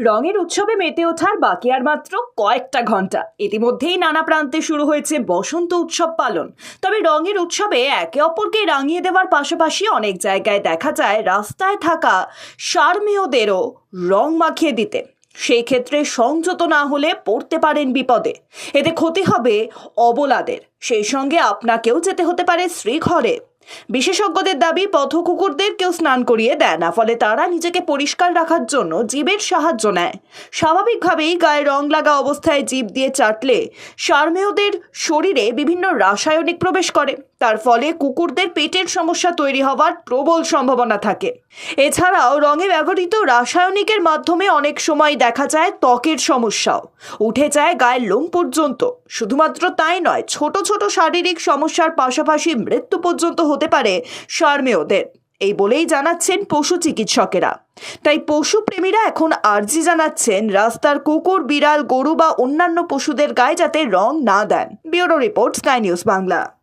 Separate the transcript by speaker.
Speaker 1: রঙের উৎসবে মেতে ওঠার বাকি আর মাত্র কয়েকটা ঘণ্টা ইতিমধ্যেই নানা প্রান্তে শুরু হয়েছে বসন্ত উৎসব পালন। তবে রঙের উৎসবে একে অপরকে রাঙিয়ে দেওয়ার পাশাপাশি অনেক জায়গায় দেখা যায় রাস্তায় থাকা সারমেয়দেরও রং মাখিয়ে দিতে। সেই ক্ষেত্রে সংযত না হলে পড়তে পারেন বিপদে। এতে ক্ষতি হবে অবলাদের। সেই সঙ্গে আপনাকেও যেতে হতে পারে শ্রীঘরে। বিশেষজ্ঞদের দাবি পথ কুকুরদের কেউ স্নান করিয়ে দেয় না, ফলে তারা নিজেকে পরিষ্কার রাখার জন্য জীবের সাহায্য নেয়। স্বাভাবিকভাবেই গায়ে রং লাগা অবস্থায় জীব দিয়ে চাটলে সারমেয়দের শরীরে বিভিন্ন রাসায়নিক প্রবেশ করে। তার ফলে কুকুরদের পেটের সমস্যা তৈরি হওয়ার প্রবল সম্ভাবনা থাকে। এছাড়াও রঙে ব্যবহৃত রাসায়নিকের মাধ্যমে অনেক সময় দেখা যায় ত্বকের সমস্যাও। উঠে যায় গায়ের লোম পর্যন্ত। শুধুমাত্র তাই নয়, ছোট ছোট শারীরিক সমস্যার পাশাপাশি মৃত্যু পর্যন্ত হতে পারে সারমেয়দের এই বলেই জানাচ্ছেন পশু চিকিৎসকেরা। তাই পশুপ্রেমীরা এখন আর্জি জানাচ্ছেন রাস্তার কুকুর, বিড়াল, গরু বা অন্যান্য পশুদের গায়ে যাতে রং না দেন। Bureau report Sky News Bangla.